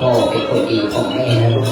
ก็เป็นคนดีของแม่นะลูก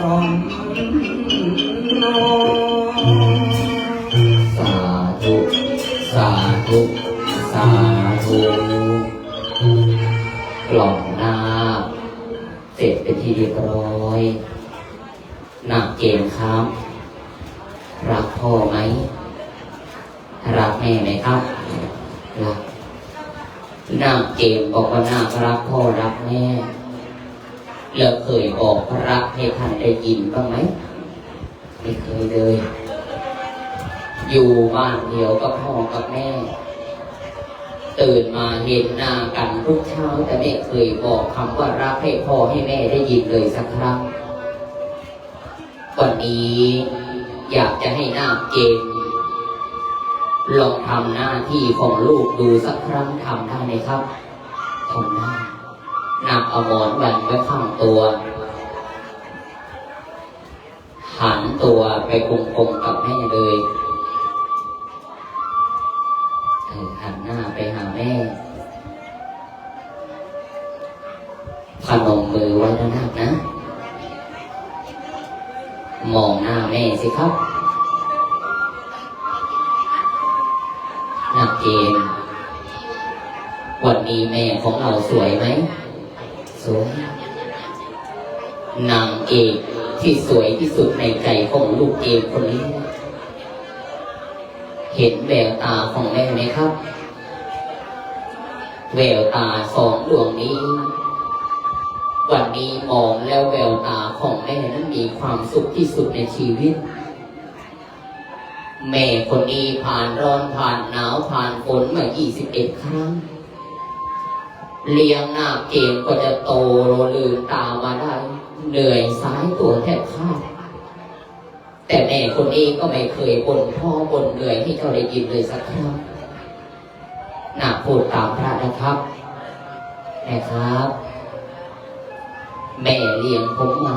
สาธุ สาธุ สาธุกล่อมนาเสร็จเป็นที่เรียบร้อยนาคเกณฑ์ครับ รักพ่อไหม รักแม่ไหมครับรักหนาคเกณฑ์บอกว่าหนาครักพ่อรักแม่ แล้วเคยบอกพรักให้ท่านได้ยินบ้างไหมไม่เคยเลย อยู่บ้านเดียวกับพ่อกับแม่ตื่นมาเห็นหน้ากันทุกเช้า แต่ไม่เคยบอกคำว่ารักให้พ่อให้แม่ได้ยินเลยสักครั้งวันนี้อยากจะให้หน้าเกณฑ์ลองทำหน้าที่ของลูกดูสักครั้งทำได้ไหมครับทำได้ นาคเอาหมอนแหวนไว้ข้างตัว หันตัวไปกลมๆกับแม่เลยเออหันหน้าไปหาแม่พนมมือไว้ด้านหน้านะ มองหน้าแม่สิครับนักเกมวันนี้แม่ของเราสวยไหม สวยนางเอกที่สวยที่สุดในใจของลูกเอกคนนี้ เห็นแววตาของแม่ไหมครับ แววตาสองดวงนี้ วันนี้มองแล้วแววตาของแม่นั้นมีความสุขที่สุดในชีวิต แม่คนนี้ผ่านร้อนผ่านหนาวผ่านฝนมา 21 ครั้ง เลี้ยงหน้าเกมก็จะโตลืมตามาได้ เหนื่อยสายตัวแทบขาดแต่แม่คนนี้ก็ไม่เคยบ่นพ่อบ่นเหนื่อยให้เจ้าได้ยินเลยสักครั้งหนักพูดตามพระนะครับแม่ครับ แม่เลี้ยงผมมา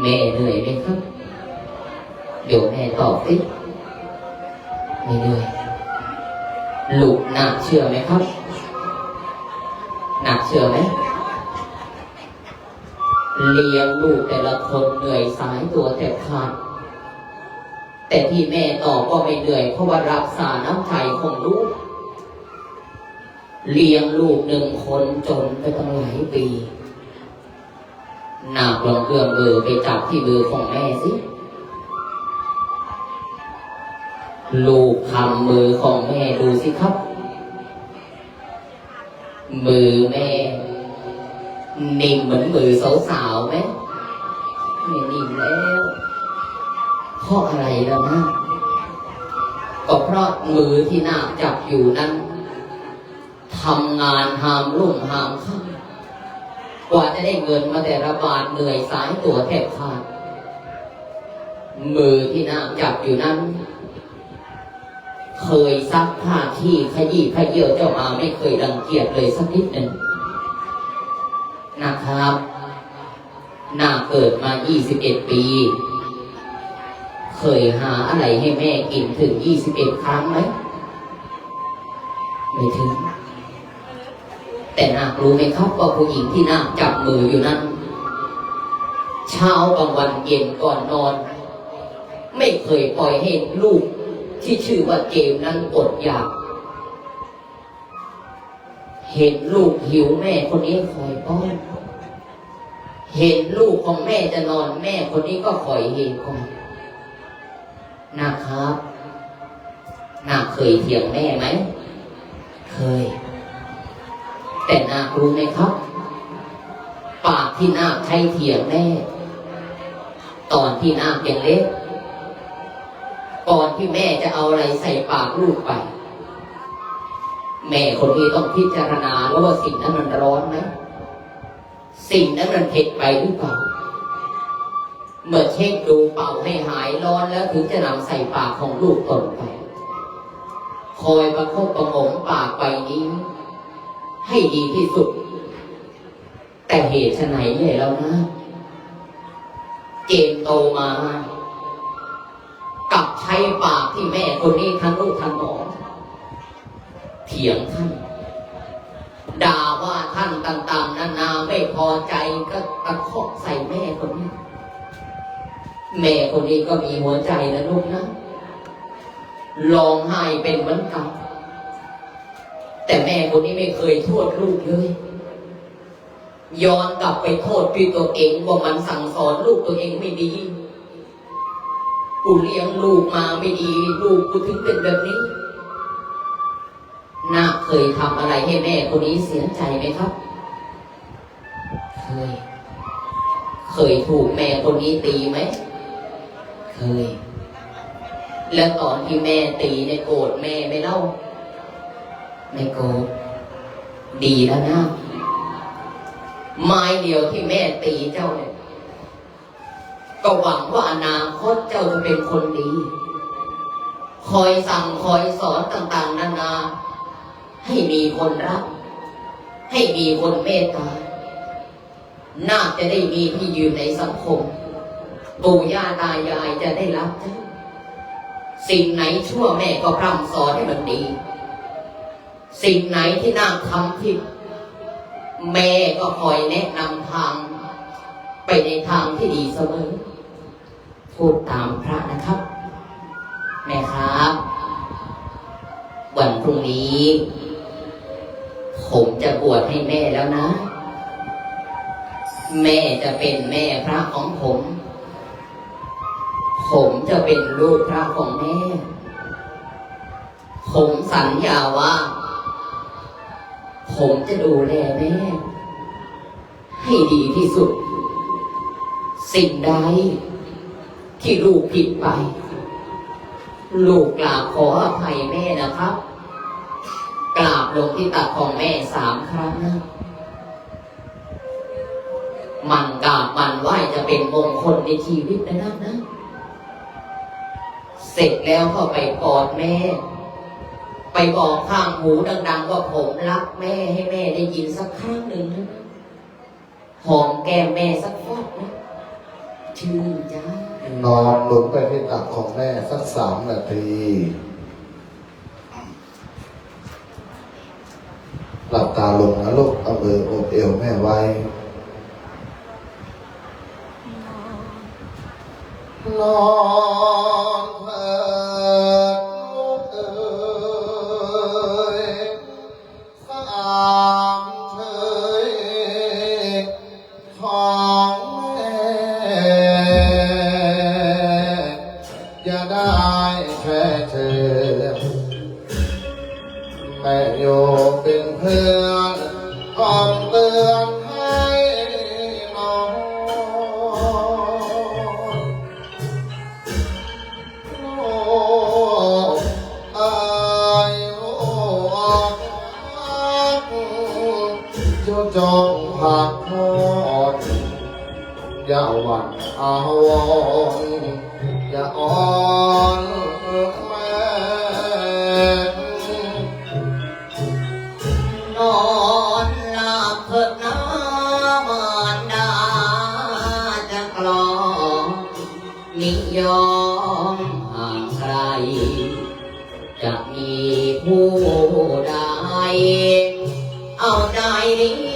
แม่เหนื่อยไหมครับเดี๋ยวแม่ตอบสิไม่เหนื่อยลูกหนักเชื่อไหมครับ นักเชื่อไหมเลี้ยงลูกแต่ละคนเหนื่อยสายตัวแทบขาดแต่ที่แม่ต่อก็ไม่เหนื่อยเพราะว่ารักษาน้ำใจของลูก เลี้ยงลูกหนึ่งคนจนไปตั้งหลายปีหนักลองเอื้อมมือไปจับที่มือของแม่สิ ลูกทำมือของแม่ดูสิครับ มือแม่ นิ่มเหมือนมือสาวๆไหมไม่นิ่มแล้วเพราะอะไรแล้วนะก็เพราะมือที่นาจับอยู่นั้นทำงานหามรุ่งหามค่ำกว่าจะได้เงินมาแต่ละบาทเหนื่อยสายตัวแทบขาดมือที่นาจับอยู่นั้น เคยซักผ้าที่ขยี้ขยี้เจ้ามาไม่เคยรังเกียจเลยสักนิดหนึ่งนะครับหน้าเกิดมา 21 ปี เคยหาอะไรให้แม่กินถึง 21 ครั้งไหมไม่ถึง แต่นาครู้ไหมครับว่าผู้หญิงที่นาคจับมืออยู่นั้น เช้ากลางวันเย็นก่อนนอน ไม่เคยปล่อยให้ลูก ที่ชื่อว่าเกมนั้นอดอยาก เห็นลูกหิวแม่คนนี้คอยป้อน เห็นลูกของแม่จะนอนแม่คนนี้ก็คอยเห็นก่อนนะครับนาเคยเถียงแม่ไหม เคย แต่นารู้ไหมครับ ปากที่นาคใช้เถียงแม่ ตอนที่นาคยังเล็ก ก่อนที่แม่จะเอาอะไรใส่ปากลูกไป แม่คนนี้ต้องพิจารณาแล้วว่าสิ่งนั้นมันร้อนไหมสิ่งนั้นมันเผ็ดไปหรือเปล่าเมื่อเช็คดูเป่าให้หายร้อนแล้วถึงจะนำใส่ปากของลูกตนไป คอยประคบประงมปากไปนี้ ให้ดีที่สุด แต่เหตุไฉนเนี่ยแล้วนะ เกมโตมา ช้ปากที่แม่คนนี้ทั้งลูกทั้งหมอเถียงท่าน ด่าว่าท่านต่างๆนานาไม่พอใจก็ตะคอกใส่แม่คนนี้ แม่คนนี้ก็มีหัวใจนะลูกนะร้องไห้เป็นเหมือนกันแต่แม่คนนี้ไม่เคยโทษลูกเลยย้อนกลับไปโทษที่ตัวเองว่ามันสั่งสอนลูกตัวเองไม่ดี กูเลี้ยงลูกมาไม่ดี ลูกกูถึงเป็นแบบนี้นาเคยทำอะไรให้แม่คนนี้เสียใจไหมครับ เคย เคยถูกแม่คนนี้ตีไหม เคย แล้วตอนที่แม่ตีเนี่ยโกรธแม่ไม่เล่า ไม่โกรธ ดีแล้วนะไม้เดียวที่แม่ตีเจ้าเนี่ย ก็หวังว่าอนาคตเจ้าจะเป็นคนดี คอยสั่งคอยสอนต่างๆ นานา ให้มีคนรัก ให้มีคนเมตตา น่าจะได้มีที่ยืนในสังคม ปู่ย่าตายายจะได้รับเจ้าสิ่งไหนชั่วแม่ก็พร่ำสอนให้มันดี สิ่งไหนที่น่าทำผิดแม่ก็คอยแนะนำทาง ไปในทางที่ดีเสมอ พูดตามพระนะครับ แม่ครับ วันพรุ่งนี้ ผมจะบวชให้แม่แล้วนะ แม่จะเป็นแม่พระของผม ผมจะเป็นลูกพระของแม่ ผมสัญญาว่า ผมจะดูแลแม่ ให้ดีที่สุด สิ่งใด ที่ลูกผิดไป ลูกกราบขออภัยแม่นะครับ กราบลงที่ตักของแม่สามครั้งนะมันกราบมันไหวจะเป็นมงคลในชีวิตนะครับนะ เสร็จแล้วก็ไปกอดแม่ ไปบอกข้างหูดัง ๆ ว่าผมรักแม่ให้แม่ได้ยินสักครั้งหนึ่งนะหอมแก้มแม่สักฟอดนะชื่นใจ นอนลงไปที่ตักของแม่สักสามนาที หลับตาลงนะลูกเอาเบอโอบเอวแม่ไว้นอน แม่โยเป็นเพื่อนคอยเตือนให้นองโอ้อายโอ้อักเจ้าจงผักทอดอย่าหวั่นอาวรณ์อย่าอ่อน เอาใจเดีย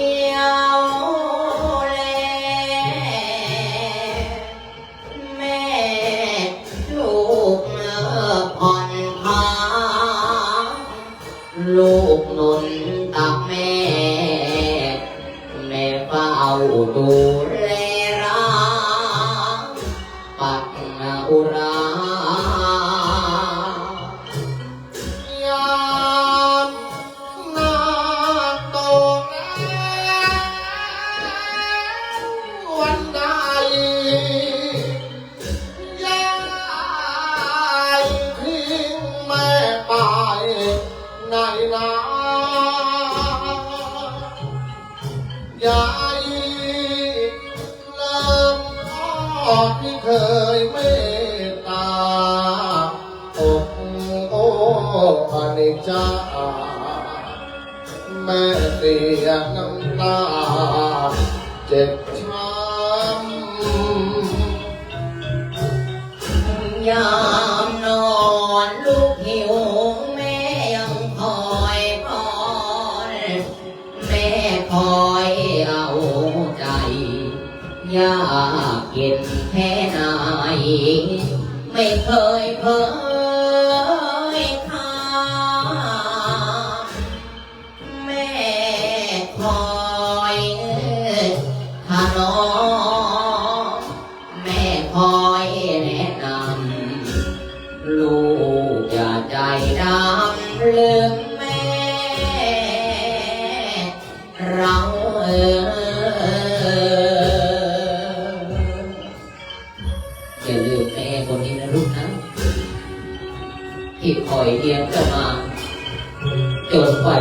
ใหญ่เริ่อที่เคยเมตตาอกโอ้อนิจจาแม่เสียน้ำตาเจ็บช้ำยา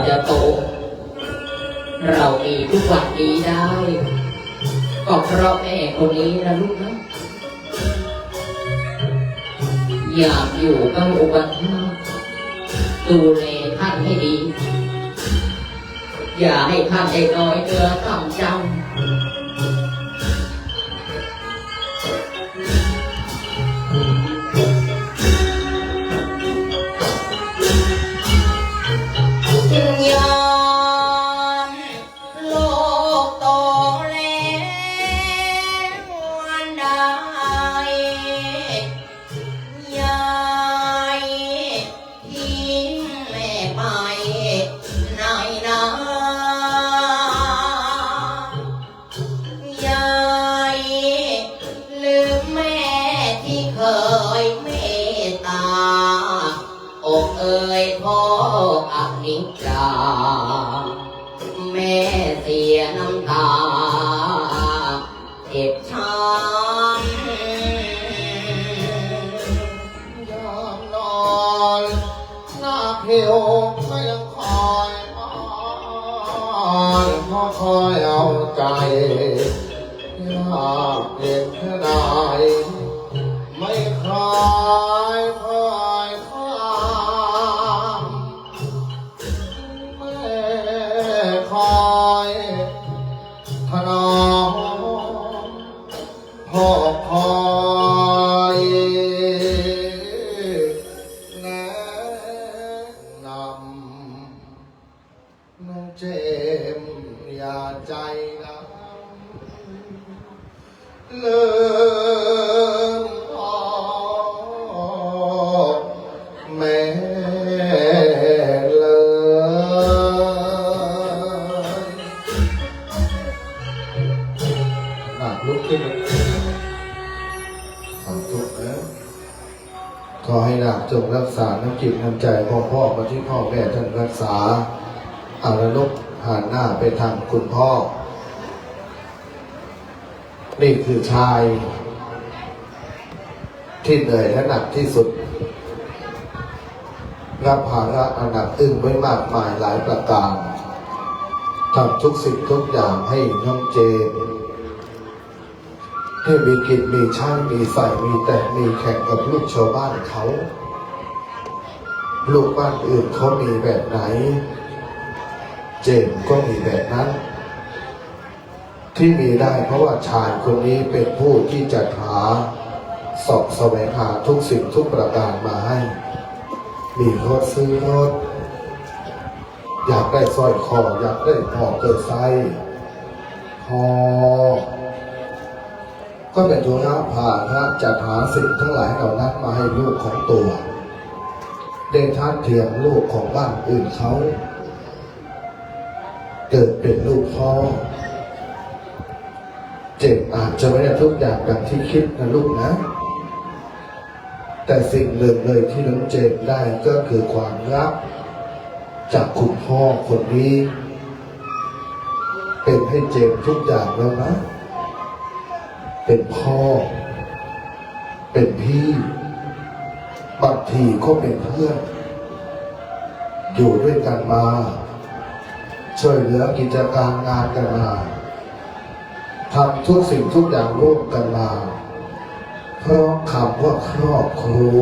จนกว่าจะโต เรามีทุกวันนี้ได้ก็เพราะแม่คนนี้นะลูกนะอยากอยู่กับอุบัติดูแลท่านให้ดี อย่าให้ท่านได้น้อยเนื้อต่ำจ พียวก็ยังคอยมอนเพราะคอยเอาใจยากเย็น จงรักษาน้ำจิตน้ำใจพ่อพ่อมาที่พ่อแม่ท่านรักษาอาละลุกหันหน้าไปทางคุณพ่อ นี่คือชาย ที่เหนื่อยและหนักที่สุดรับภาระอันหนักอึ้งไว้มากมายหลายประการทำทุกสิ่งทุกอย่างให้น้องเจนให้มีกินมีช่างมีใส่มีแต่มีแข่งกับลูกชาวบ้านเขา ลูกบ้านอื่นเขามีแบบไหน เจมก็มีแบบนั้น ที่มีได้เพราะว่าชายคนนี้เป็นผู้ที่จะหาสอบแสวงหาทุกสิ่งทุกประการมาให้ มีรถซื้อรถ อยากได้สร้อยคออยากได้หอเกิดไส้พอก็เป็นธุระพาพระจัดหาสิ่งทั้งหลายเหล่านั้นมาให้ลูกของตัว เดทัดเทียมลูกของบ้านอื่นเขาเกิดเป็นลูกพ่อเจ็บอาจจะไม่ได้ทุกอย่างอย่างที่คิดนะลูกนะ แต่สิ่งหนึ่งเลยที่น้องเจมได้ก็คือความรัก จากคุณพ่อคนนี้ เป็นให้เจมทุกอย่างแล้วนะ เป็นพ่อ เป็นพี่ บางทีก็เป็นเพื่อน อยู่ด้วยกันมา ช่วยเหลือกิจการงานกันมาทำทุกสิ่งทุกอย่างร่วมกันมา เพราะคำว่าครอบครัว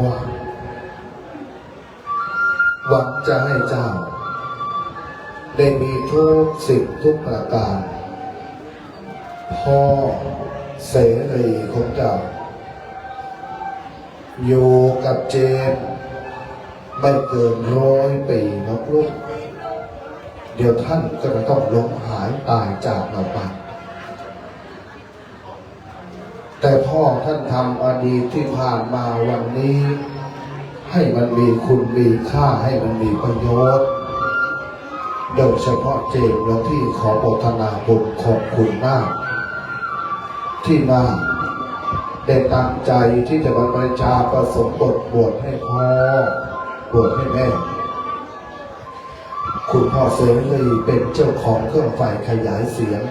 หวังจะให้เจ้า ได้มีทุกสิ่งทุกประการพ่อเสรีของเจ้า อยู่กับเจนไม่เกินร้อยปีนะลูกเดี๋ยวท่านก็จะต้องล้มหายตายจากเราไปแต่พ่อท่านทำอดีตที่ผ่านมาวันนี้ ให้มันมีคุณมีค่าให้มันมีประโยชน์โดยเฉพาะเจมและที่ขอปรทนาบุญขอบคุณมาก ที่มา ได้ตั้งใจที่จะมาประชาประสมบทบวชให้พ่อบวชให้แม่ คุณพ่อเสรีเป็นเจ้าของเครื่องไฟขยายเสียง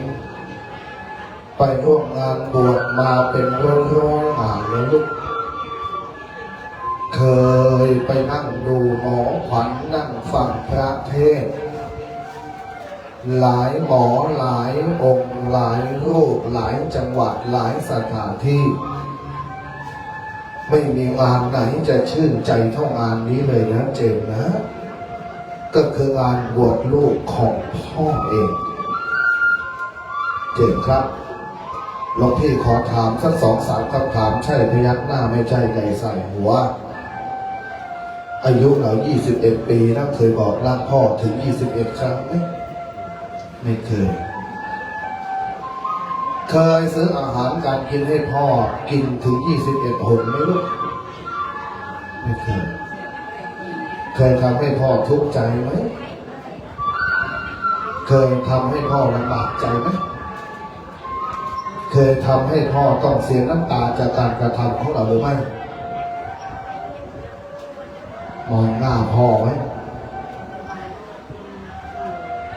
ไปร่วมงานบวชมาเป็นร้อยร้อยๆงานแล้วลูกเคยไปนั่งดูหมอขวัญนั่งฟังพระเทศ หลายหมอหลายองค์หลายรูปหลายจังหวัดหลายสถานที่ ไม่มีงานไหนจะชื่นใจเท่างานนี้เลยนะเจมส์นะ ก็คืองานบวชลูกของพ่อเอง เจมส์ครับหลวงพี่ขอถามสักสองสามคำถามใช่พยักหน้าไม่ใช่ใจใส่หัว อายุเรา21ปีนะเคยบอกรักพ่อถึง21ครั้งไหมไม่เคย เคยซื้ออาหารการกินให้พ่อกินถึง 21หนไหมลูก ไม่เคย เคยทำให้พ่อทุกข์ใจไหม เคยทำให้พ่อลำบากใจไหม เคยทำให้พ่อต้องเสียน้ำตาจากการกระทำของเราหรือไม่ มองหน้าพ่อไหม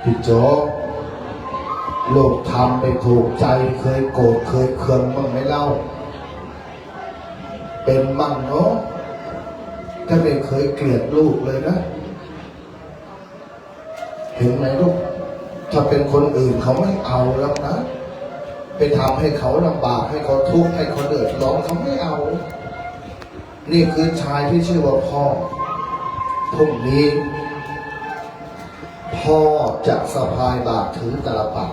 พี่โจก โลกทำไปถูกใจเคยโกรธเคยเคืองบ้างไหมเล่า เป็นมั่งเนาะถ้าไม่เคยเกลียดลูกเลยนะ เห็นไหมลูก ถ้าเป็นคนอื่นเขาไม่เอาแล้วนะ ไปทำให้เขาลำบากให้เขาทุกข์ให้เขาเดือดร้อนเขาไม่เอา นี่คือชายที่ชื่อว่าพ่อพรุ่งนี้พ่อจะสะพายบาตรถือตะลปัด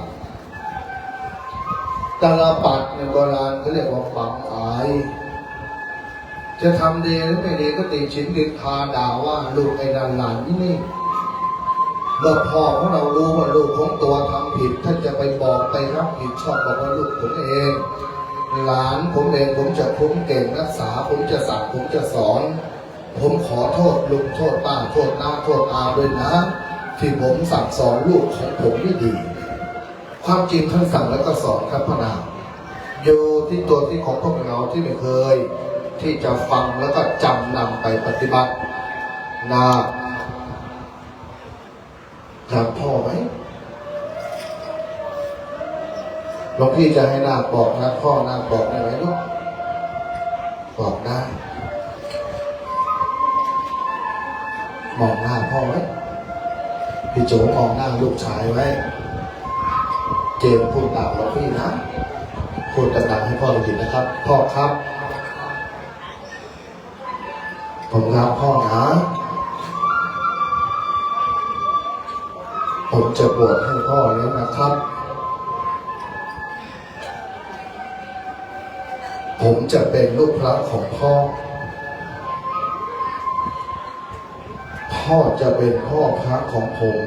ตะลปัดในโบราณเขาเรียกว่าฝังอาย จะทำดีหรือไม่ดีก็ติชินดิทาด่าว่าลูกไอ้ดันหลานนี่นี่เมื่อพ่อของเรารู้ว่าลูกของตัวทำผิดท่านจะไปบอกไปรับผิดชอบบอกว่าลูกผมเอง หลานผมเองผมจะคุ้มเก่งรักษาผมจะสั่งผมจะสอน ผมขอโทษลุงโทษป้าโทษน้าโทษอาด้วยนะ ที่ผมสั่งสอนลูกของผมไม่ดี ความจริงท่านสั่งแล้วก็สอนครับพระนามอยู่ที่ตัวที่ของพวกเราที่ไม่เคย ที่จะฟังแล้วก็จำนำไปปฏิบัตินาจำพ่อไหมหลวงพี่จะให้นาบอกนะพ่อนาบอกได้ไหมลูกบอกได้มองหน้าพ่อไว้พี่โจมองหน้าลูกชายไว้ เจมส์พูดตามหลวงพี่นะพูดดังๆให้พ่อได้ยินนะครับ พ่อครับ ผมรักพ่อนะผมจะบวชให้พ่อแล้วนะครับ ผมจะเป็นลูกพระของพ่อ พ่อจะเป็นพ่อพระของผม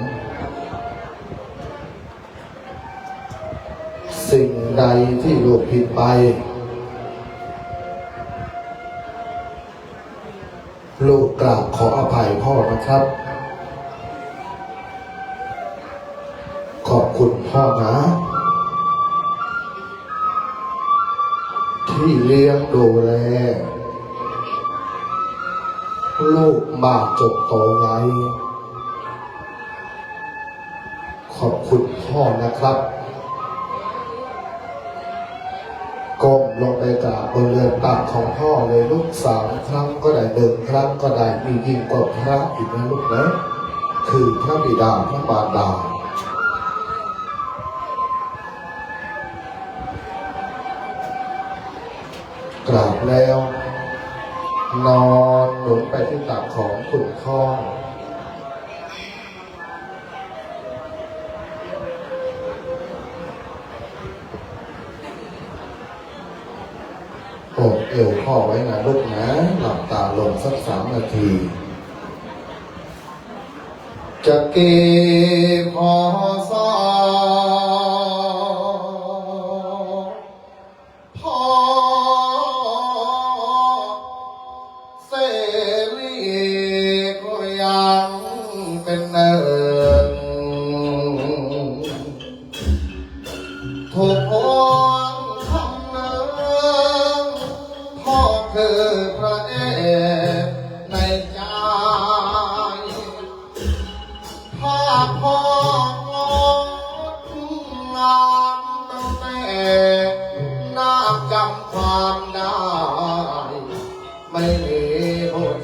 ใดที่ลูกผิดไป ลูกกราบขออภัยพ่อนะครับ ขอบคุณพ่อนะ ที่เลี้ยงดูแลลูกมาจนโตไว้ขอบคุณพ่อนะครับ ลงไปกราบบนเรือนตักของพ่อเลยลูกสามครั้งก็ได้หนึ่งครั้งก็ได้มียิ่งกว่าพระอีกนะลูกนะคือพระบิดาพระมารดากราบแล้ว นอนหนุนไปที่ตักของคุณพ่อ โอบเอวพ่อไว้นะลูกนะ หลับตาลงสักสามนาทีจะเก็บพอสอ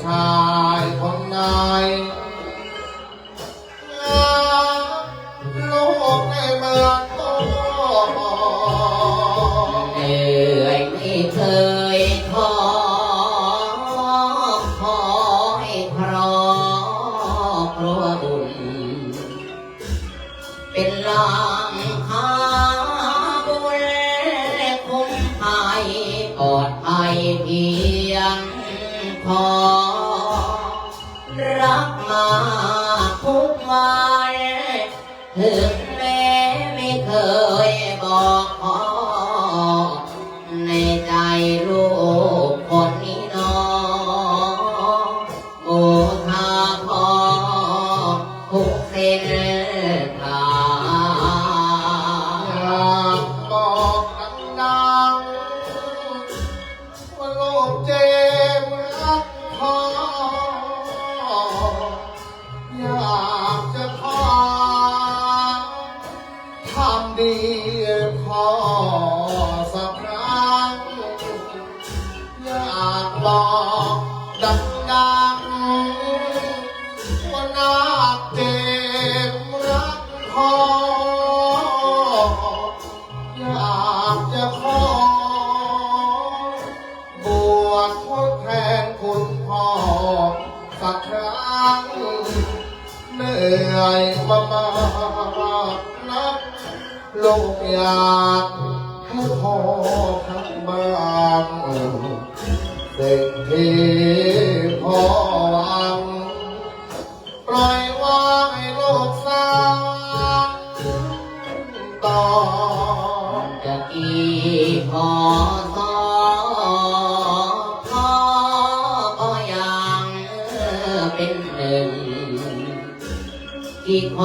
ชายคนนั้น มานักลูกอยากให้พ่อทำบ้างสิ่งที่พ่อหวังปล่อยวางให้ลูกสร้างต่อจะกี่พอสอพ่อ ที่ค